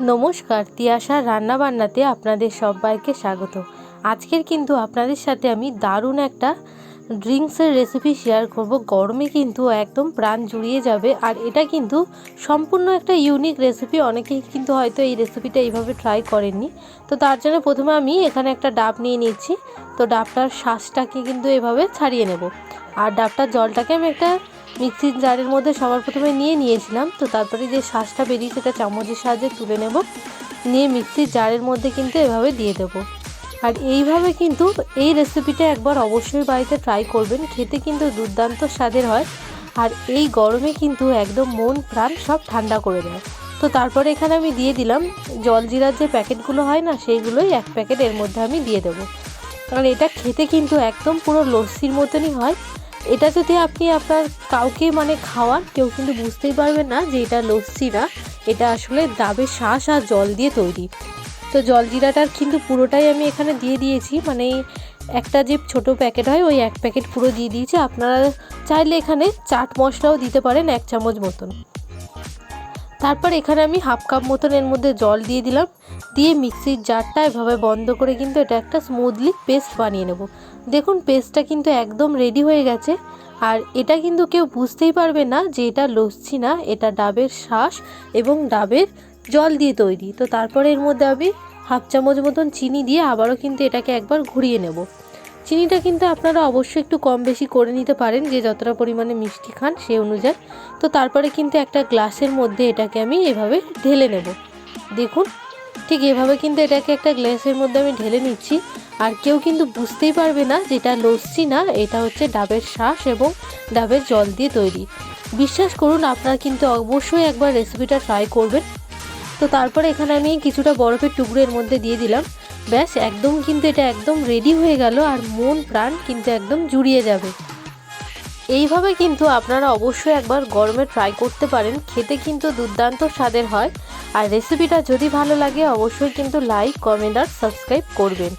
নমস্কার, তিয়াশার রান্নাবান্নাতে আপনাদের সবাইকে স্বাগত। আজকের কিন্তু আপনাদের সাথে আমি দারুণ একটা ড্রিঙ্কসের রেসিপি শেয়ার করব। গরমে কিন্তু একদম প্রাণ জুড়িয়ে যাবে। আর এটা কিন্তু সম্পূর্ণ একটা ইউনিক রেসিপি। অনেকেই কিন্তু হয়তো এই রেসিপিটা এইভাবে ট্রাই করেননি। তো তার জন্য প্রথমে আমি এখানে একটা ডাব নিয়ে নিচ্ছি। তো ডাবটার শ্বাসটাকে কিন্তু এভাবে ছাড়িয়ে নেব। আর ডাবটার জলটাকে আমি একটা মিক্সির জারের মধ্যে সবার প্রথমে নিয়ে নিয়েছিলাম। তো তারপরে যে শ্বাসটা বেরিয়ে সেটা চামচের সাহায্যে তুলে নেব। নিয়ে মিক্সির জারের মধ্যে কিন্তু এভাবে দিয়ে দেবো। আর এইভাবে কিন্তু এই রেসিপিটা একবার অবশ্যই বাড়িতে ট্রাই করবেন। খেতে কিন্তু দুর্দান্ত স্বাদের হয়। আর এই গরমে কিন্তু একদম মন প্রাণ সব ঠান্ডা করে দেয়। তো তারপরে এখানে আমি দিয়ে দিলাম জলজিরার যে প্যাকেটগুলো হয় না, সেইগুলোই এক প্যাকেট এর মধ্যে আমি দিয়ে দেবো। কারণ এটা খেতে কিন্তু একদম পুরো লস্যির মতনই হয়। এটা যদি আপনি আপনার কাউকে মানে খাওয়ান, কেউ কিন্তু বুঝতেই পারবেন না যে এটা লস্যি না এটা আসলে ডাবের শ্বাস আর জল দিয়ে তৈরি। তো জলজিরাটার কিন্তু পুরোটাই আমি এখানে দিয়ে দিয়েছি। মানে একটা যে ছোট প্যাকেট হয়, ওই এক প্যাকেট পুরো দিয়ে দিয়েছি। আপনারা চাইলে এখানে চাট মশলাও দিতে পারেন এক চামচ মতন। তারপর এখানে আমি হাফ কাপ মতন এর মধ্যে জল দিয়ে দিলাম। দিয়ে মিক্সির জারটা এভাবে বন্ধ করে কিন্তু এটা একটা স্মুথলি পেস্ট বানিয়ে নেব। দেখুন পেস্টটা কিন্তু একদম রেডি হয়ে গেছে। আর এটা কিন্তু কেউ বুঝতেই পারবে না যে এটা লস্যি না, এটা ডাবের শ্বাস এবং ডাবের জল দিয়ে তৈরি। তো তারপরে এর মধ্যে আমি হাফ চামচ মতন চিনি দিয়ে আবারও কিন্তু এটাকে একবার ঘুরিয়ে নেব। চিনিটা কিন্তু আপনারা অবশ্যই একটু কম বেশি করে নিতে পারেন, যে যতটা পরিমাণে মিষ্টি খান সে অনুযায়ী। তো তারপরে কিন্তু একটা গ্লাসের মধ্যে এটাকে আমি এভাবে ঢেলে নেব। দেখুন, ঠিক এভাবে কিন্তু এটাকে একটা গ্লাসের মধ্যে আমি ঢেলে নিচ্ছি। আর কেউ কিন্তু বুঝতেই পারবে না যে এটা লস্যি না, এটা হচ্ছে ডাবের শ্বাস এবং ডাবের জল দিয়ে তৈরি। বিশ্বাস করুন, আপনারা কিন্তু অবশ্যই একবার রেসিপিটা ট্রাই করবেন। তো তারপরে এখানে আমি কিছুটা বরফের টুকরো এর মধ্যে দিয়ে দিলাম। ব্যাস, একদম কিন্তু এটা একদম রেডি হয়ে গেল আর মন প্রাণ কিন্তু একদম জুড়িয়ে যাবে। এইভাবে কিন্তু আপনারা অবশ্যই একবার গরমে ট্রাই করতে পারেন। খেতে কিন্তু দুর্দান্ত স্বাদের হয়। আর রেসিপিটা যদি ভালো লাগে, অবশ্যই কিন্তু লাইক কমেন্ট আর সাবস্ক্রাইব করবেন।